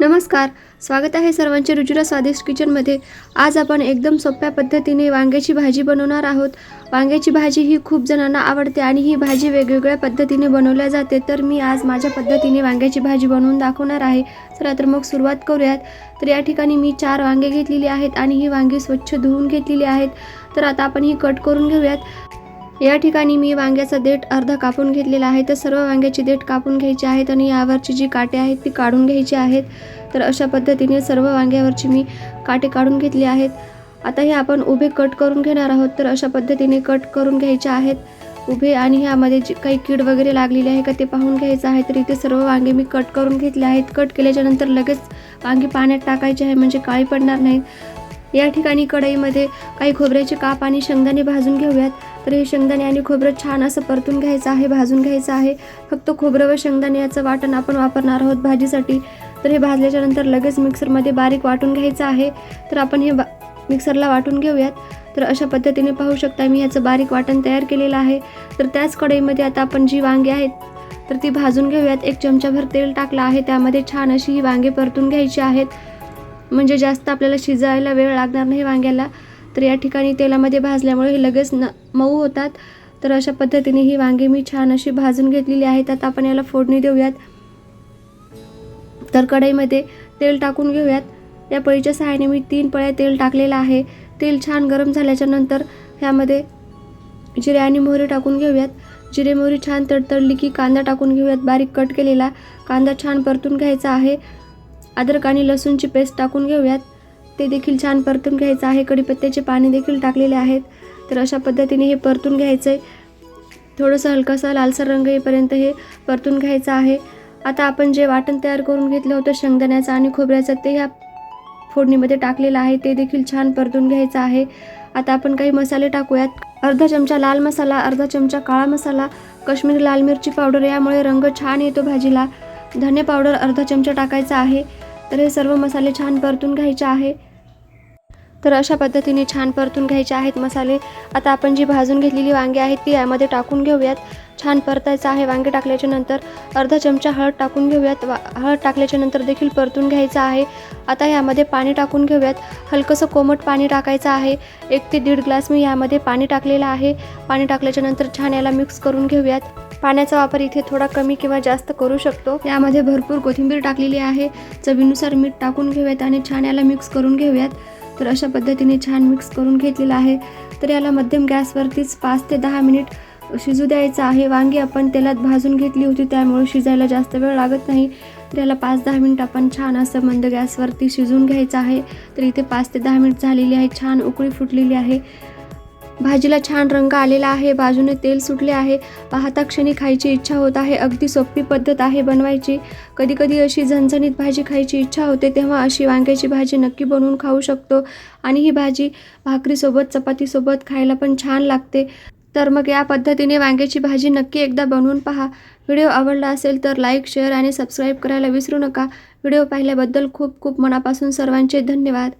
नमस्कार स्वागत आहे सर्वांचे रुजुरा स्वादिष्ट किचनमध्ये. आज आपण एकदम सोप्या पद्धतीने वांग्याची भाजी बनवणार आहोत. वांग्याची भाजी ही खूप जणांना आवडते आणि ही भाजी वेगवेगळ्या पद्धतीने बनवल्या जाते. तर मी आज माझ्या पद्धतीने वांग्याची भाजी बनवून दाखवणार आहे. चला तर मग सुरुवात करूयात. तर या ठिकाणी मी चार वांगे घेतलेली आहेत आणि ही वांगी स्वच्छ धुवून घेतलेली आहेत. तर आता आपण ही कट करून घेऊयात. या ठिकाणी मी वांग्याचा देठ अर्धा कापून घेतलेला आहे. तर सर्व वांग्याची देठ कापून घ्यायची आहेत आणि यावरची जी काटे आहेत ती काढून घ्यायची आहेत. तर अशा पद्धतीने सर्व वांग्यावरची मी काटे काढून घेतले आहेत. आता हे आपण उभे कट करून घेणार आहोत. तर अशा पद्धतीने कट करून घ्यायचे आहेत. उभे आणि ह्यामध्ये जे काही कीड वगैरे लागलेली आहे का ते पाहून घ्यायचं आहे. तर इथे सर्व वांगे मी कट करून घेतले आहेत. कट केल्याच्यानंतर लगेच वांगी पाण्यात टाकायचे आहे म्हणजे काळी पडणार नाहीत. या ठिकाणी कढईमध्ये काही खोबऱ्याचे काप आणि शेंगदाणे भाजून घेऊयात. तर हे शेंगदाणे आणि खोबरं छान असं परतून घ्यायचं आहे भाजून घ्यायचं आहे. फक्त खोबरं व शेंगदाणे याचं वाटण आपण वापरणार आहोत भाजीसाठी. तर हे भाजल्याच्या नंतर लगेच मिक्सरमध्ये बारीक वाटून घ्यायचं आहे. तर आपण हे बा मिक्सरला वाटून घेऊयात. तर अशा पद्धतीने पाहू शकता मी याचं बारीक वाटण तयार केलेलं आहे. तर त्याच कढईमध्ये आता आपण जी वांगी आहेत तर ती भाजून घेऊयात. एक चमचाभर तेल टाकलं आहे त्यामध्ये छान अशी ही वांगे परतून घ्यायची आहेत. म्हणजे जास्त आपल्याला शिजायला वेळ लागणार नाही वांग्याला. तर या ठिकाणी तेलामध्ये भाजल्यामुळे हे लगेच न मऊ होतात. तर अशा पद्धतीने ही वांगी मी छान अशी भाजून घेतलेली आहेत आता आपण याला फोडणी देऊयात. तर कढईमध्ये तेल टाकून घेऊयात. या पळीच्या सहाय्याने मी तीन पळ्या तेल टाकलेलं आहे. तेल छान गरम झाल्याच्यानंतर ह्यामध्ये जिरे आणि मोहरी टाकून घेऊयात. जिरे मोहरी छान तडतडली की कांदा टाकून घेऊयात. बारीक कट केलेला. कांदा छान परतून घ्यायचा आहे. अद्रक आणि लसूणची पेस्ट टाकून घेऊयात. ते देखील छान परतून घ्यायचं आहे. कढीपत्त्याचे पाणी देखील टाकलेले आहेत. तर अशा पद्धतीने हे परतून घ्यायचं आहे थोडंसं हलकासा लालसर रंग येईपर्यंत हे परतून घ्यायचं आहे. आता आपण जे वाटण तयार करून घेतलं होतं शेंगदाण्याचं आणि खोबऱ्याचं ते ह्या फोडणीमध्ये टाकलेलं आहे. ते देखील छान परतून घ्यायचं आहे. आता आपण काही मसाले टाकूयात. अर्धा चमचा लाल मसाला अर्धा चमचा काळा मसाला काश्मीरी लाल मिरची पावडर यामुळे रंग छान येतो भाजीला. धने पावडर अर्धा चमचा टाकायचा आहे. तर हे सर्व मसाले छान परतून घ्यायचे आहे. तर अशा पद्धतीने छान परतून घ्यायचे आहेत मसाले. आता आपण जी भाजून घेतलेली वांगी आहेत ती यामध्ये टाकून घेऊयात. छान परतायचं आहे वांगे टाकल्याच्या नंतर. अर्धा चमचा हळद टाकून घेऊयात. वा हळद टाकल्याच्या नंतर देखील परतून घ्यायचं आहे. आता यामध्ये पाणी टाकून घेऊयात. हलकंसं कोमट पाणी टाकायचं आहे. एक ते दीड ग्लास मी यामध्ये पाणी टाकलेलं आहे. पाणी टाकल्याच्या नंतर छान याला मिक्स करून घेऊयात. पाण्याचा वापर इथे थोडा कमी किंवा जास्त करू शकतो. यामध्ये भरपूर कोथिंबीर टाकलेली आहे. चवीनुसार मीठ टाकून घेऊयात आणि छान याला मिक्स करून घेऊयात. तर अशा पद्धतीने छान मिक्स करून घेतलेलं आहे. तर याला मध्यम गॅसवरतीच पाच ते दहा मिनिट शिजू द्यायचं आहे. वांगी आपण तेलात भाजून घेतली होती त्यामुळे शिजायला जास्त वेळ लागत नाही. तर याला पाच दहा मिनिट आपण छान असं मंद गॅसवरती शिजवून घ्यायचं आहे. तर इथे पाच ते दहा मिनिट झालेली आहे. छान उकळी फुटलेली आहे. भाजीला छान रंग आलेला आहे बाजूने तेल सुटले आहे. पाहता क्षणी खायची इच्छा होत आहे अगदी सोपी पद्धत आहे बनवायची. कधी कधी अशी झणझणीत भाजी खायची इच्छा होते तेव्हा अशी वांग्याची भाजी नक्की बनवून खाऊ शकतो. आणि ही भाजी भाकरीसोबत चपातीसोबत खायला पण छान लागते. तर मग या पद्धतीने वांग्याची भाजी नक्की एकदा बनवून पहा. व्हिडिओ आवडला असेल तर लाईक शेअर आणि सबस्क्राईब करायला विसरू नका. व्हिडिओ पाहिल्याबद्दल खूप खूप मनापासून सर्वांचे धन्यवाद.